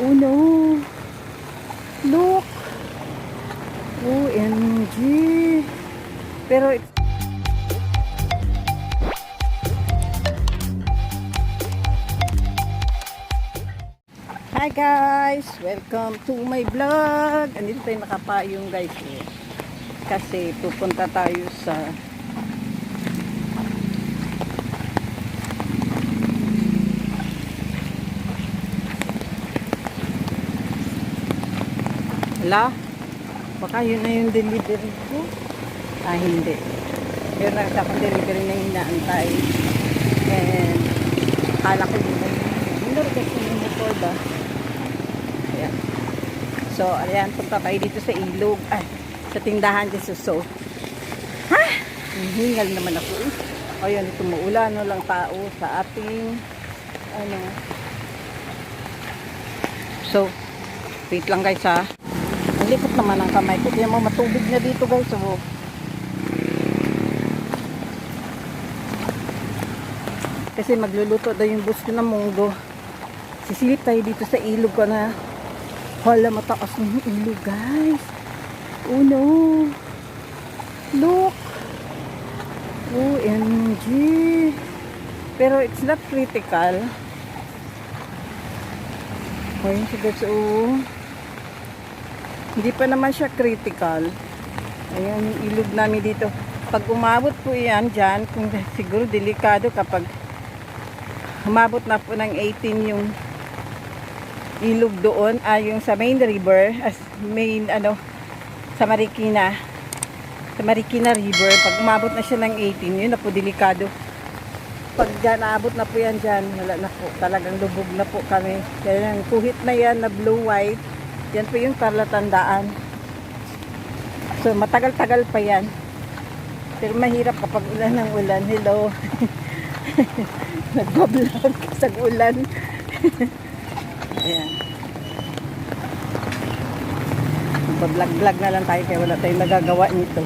Oh no. Look. OMG. Pero it- Hi guys! Welcome to my vlog! Andito tayo nakapayong guys eh. Kasi pupunta tayo sa Wala? Baka yun na yung delivery ko. Ah, hindi. Yun na sa delivery na inaantay. And, akala ko yun na yun. Hindi rin kasi yung motor ba? Ayan. So, ayan, punta tayo dito sa ilog. Ay, sa tindahan dyan sa so. Ha? Hingal naman ako. Ayun, ito maulan no lang tao sa ating ano. So, wait lang guys ha. Ang likot naman ang kamay ko. Kaya mo matubig na dito guys. So, kasi magluluto daw yung bus ko ng munggo. Sisilip tayo dito sa ilog ko na hala mataas ng ilog guys. Oh no. Look. OMG. Pero it's not critical. Ayun siya guys. Oh. Hindi pa naman siya critical. Ayan yung ilog namin dito. Pag umabot po yan dyan, kung siguro delikado kapag umabot na po ng 18 yung ilog doon, ay yung sa main river, as main ano, sa Marikina. Sa Marikina River, pag umabot na siya ng 18, yun na po delikado. Pag dyan, naabot na po yan dyan, wala na po, talagang lubog na po kami. Kaya yung kuhit na yan na blue white, yan po yung talatandaan. So, matagal-tagal pa yan. Pero mahirap kapag ulan ng ulan. Hello. Nagbablog sa ulan. Ayan. Nagbablog-vlog na lang tayo kaya wala tayong nagagawa nito.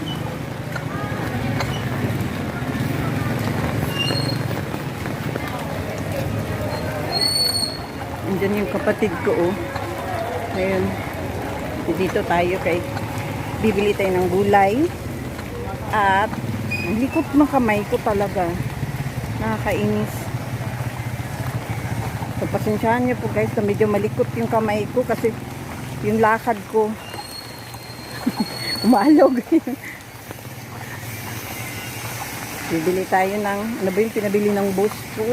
Andyan yung kapatid ko oh. Ngayon, dito tayo kay bibili tayo ng gulay. At likot ng kamay ko talaga. Nakakainis. So, pasensyahan niyo po guys na medyo malikot yung kamay ko kasi yung lakad ko umalog. Bibili tayo ng, ano ba yung pinabili ng boss ko?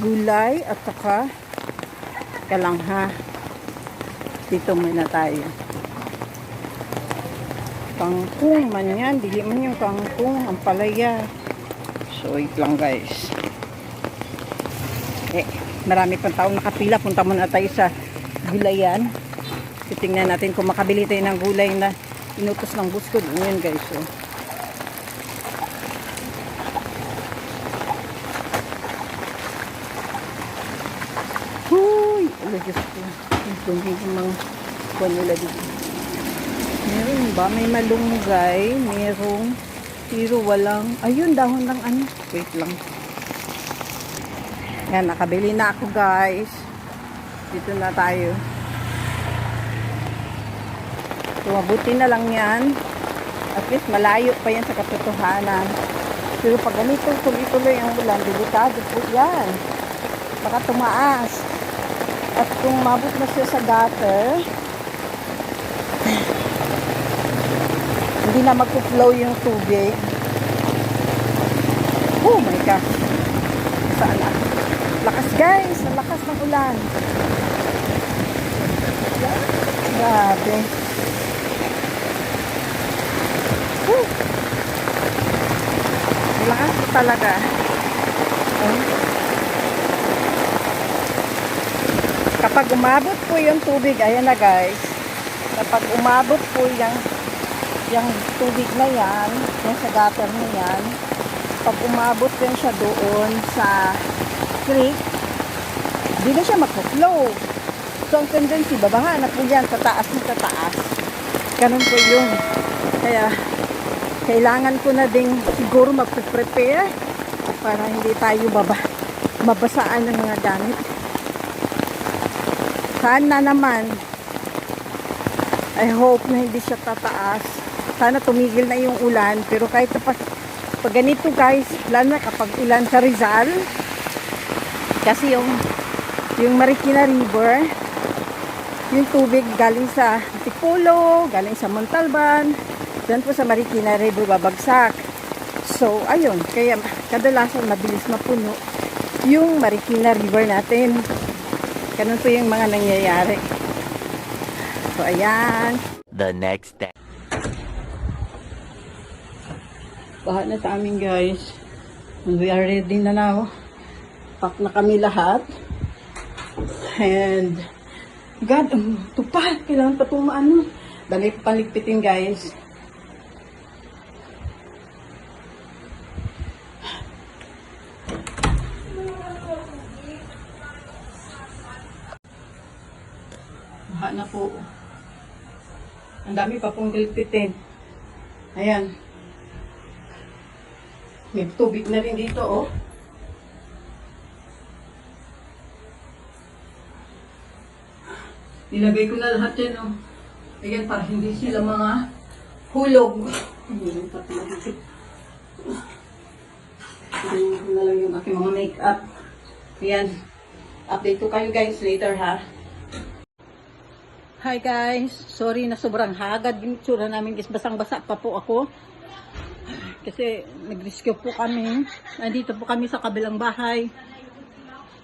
Gulay at saka kalangha. Dito muna tayo. Kangkong man yan. Dili man yung kangkong. Ang palaya. So, wait lang guys. Eh, marami pang tao nakapila. Punta muna tayo sa gulayan. Titingnan natin kung makabili tayo ng gulay na inutos ng bus ko. Ngayon guys. So. Huy! Ala, Diyos ko. Hindi ko mang kuha nila dito. Meron ba? May malunggay. Merong pero walang... Ayun, dahon ng ano. Wait lang. Yan, nakabili na ako guys. Dito na tayo. So, na lang yan. At least malayo pa yan sa katotohanan. Pero pag ganito, tuloy-tuloy ang ulan, delikado po yan. Baka tumaas. At kung mabot na siya sa gutter, hindi na magpo-flow yung tubig. Oh my gosh. Saan na? Lakas guys! Ang lakas ng ulan. Grabe. Woo! Lakas talaga. Kapag umabot po yung tubig, ayan na guys, kapag umabot po yung, yung tubig na yan, yung sa gutter na yan, pag umabot yan siya doon sa creek, hindi na siya magpo-flow. So, ang tendency, babaha na po yan sa taas ng sa taas. Ganun po yun. Kaya, kailangan ko na ding siguro magpe-prepare para hindi tayo baba, mabasaan ng mga gamit. Sana naman. I hope na hindi siya tataas. Sana tumigil na yung ulan. Pero kahit na pa, pag ganito guys, lalo na kapag ulan sa Rizal, kasi yung yung Marikina River, yung tubig galing sa Tipulo, galing sa Montalban, dyan po sa Marikina River babagsak. So, ayun, kaya kadalasan mabilis mapuno yung Marikina River natin. Ganun po yung mga nangyayari. So, ayan. the next day. Baha na sa amin guys. We are ready na now. Pack na kami lahat. And God, um, pa. Kailangan pa itong ano. Dali pa paligpitin guys. Baha na po. Ang dami pa pong ligpitin. Ayan. May tubig na rin dito, oh. Nilagay ko na lahat yan, oh. Ayan, para hindi sila mga hulog. Ayan, na lang yung aking mga make-up. Ayan. Update ko kayo guys later, ha. Hi guys. Sorry na sobrang hagad yung namin guys. Basang-basa pa po ako. Kasi nag-rescue po kami. Nandito po kami sa kabilang bahay.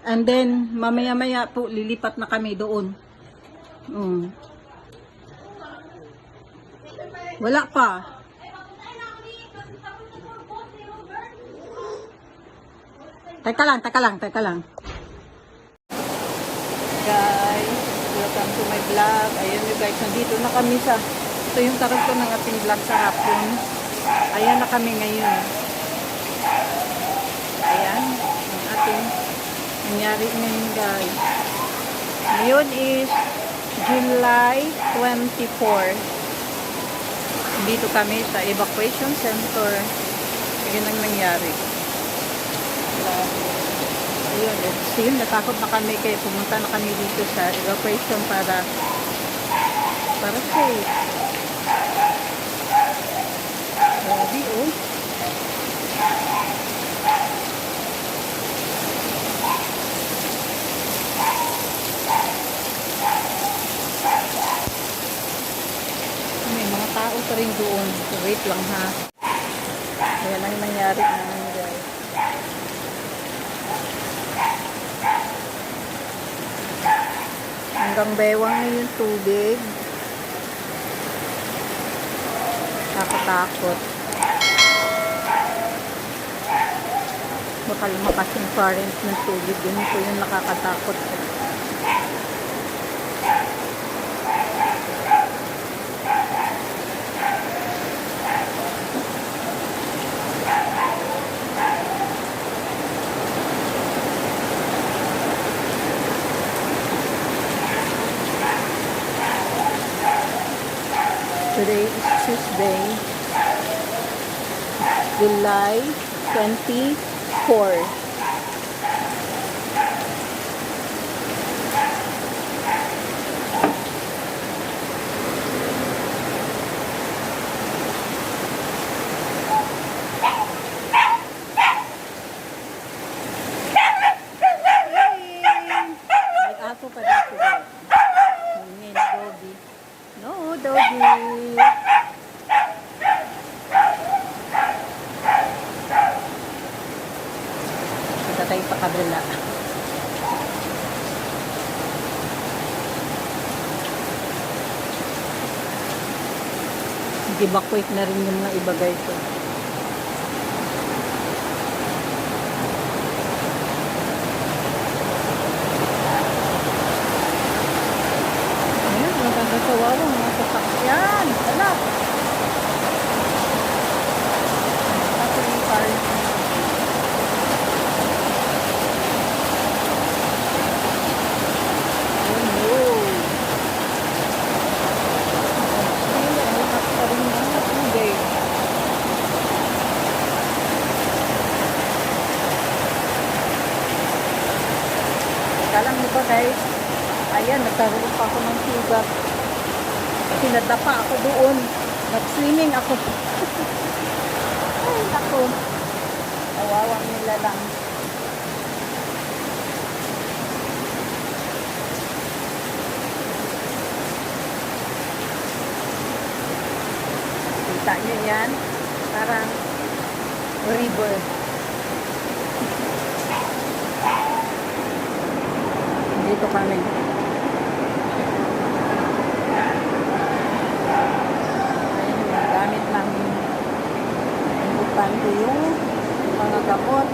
And then, mamaya-maya po, lilipat na kami doon. Mm. Wala pa. Teka lang, teka lang, teka lang. Guys, welcome to my vlog. Ayan you guys, nandito na kami sa, ito yung ko ng ating vlog sa hapon. Ayan na kami ngayon. Ayan, ang ating nangyari ngayon guys. Ngayon is July 24. Dito kami sa evacuation center. Ayan ang nangyari. Grabe. Ayun, it's yun, natakot na kami kaya pumunta na kami dito sa evacuation para para safe. Grabe, oh. May mga tao pa rin doon. Wait lang ha. Ayan ang nangyari naman guys. Hanggang bewang na yung tubig. Nakatakot. Baka lumakas yung current ng tubig. Yun po yung nakakatakot. Today is Tuesday, July 24. May aso pa dito. guys. Hingi na doggy. No, doggy. Kita tayo pa kabila. Evacuate na rin yung mga iba guys. Ayun, maganda sa wawa, mga sasakyan. Wala. Kasi yung car. Oh no. Ayun, lahat pa rin mga tubig. Ayan, nagkaroon pa ako ng sugat. Kasi nadapa ako doon. Nag-swimming ako. Ay, ako. Awawang nila lang. Kita nyo yan? Parang river. Dito kami. Ayun, yung gamit namin. Importante yung gamot.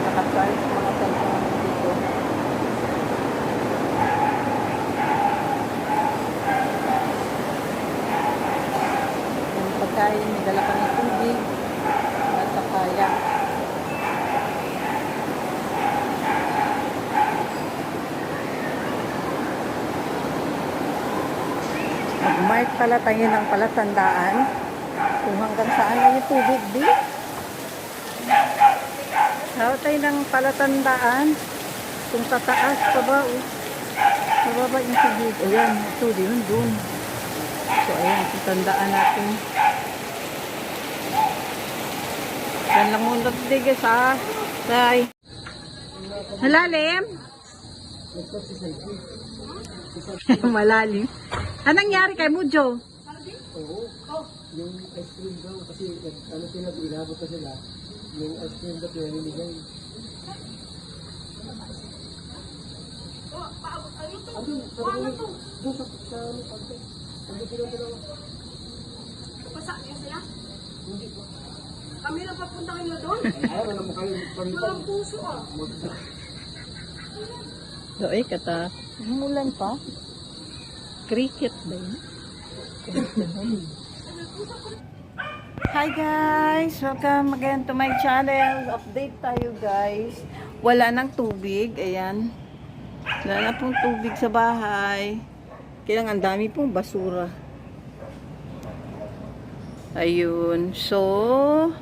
Nakacharge mga cellphone dito. Yung pagkain, may dala kami tubig. At saka yan. Mag-mark pala tayo ng palatandaan kung hanggang saan na yung tubig di. Tawag tayo ng palatandaan kung tataas pa ba o mababa yung tubig. Ayan, ito din dun. So ayan, tandaan natin. Yan lang muna tigas ha. Bye. Malalim? Malalim. Anong nangyari kay Mujo? Yung ice cream daw, kasi ano sila, inabot pa sila, yung ice cream daw pinaniligan. Ano, sabi ko, doon sa, sa ano, pagka, hindi silang dalawa. Pasaan niya sila? Hindi po. Kami na papunta kayo doon? Ayaw, alam mo kayo. Walang puso ah. So, ay, kata. Umulan pa. Cricket ba yun? Hi guys! Welcome again to my channel. Update tayo guys. Wala nang tubig. Ayan. Wala na pong tubig sa bahay. Kaya ang dami pong basura. Ayun. So,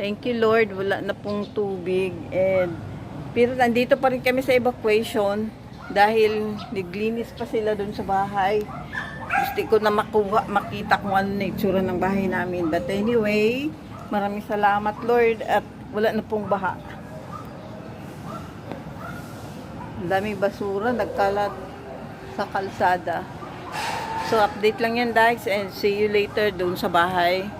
thank you Lord. Wala na pong tubig. And, pero nandito pa rin kami sa evacuation dahil naglinis pa sila dun sa bahay. Gusto ko na makuha, makita kung ano na itsura ng bahay namin. But anyway, maraming salamat Lord at wala na pong baha. Ang daming basura, nagkalat sa kalsada. So, update lang yan guys and see you later doon sa bahay.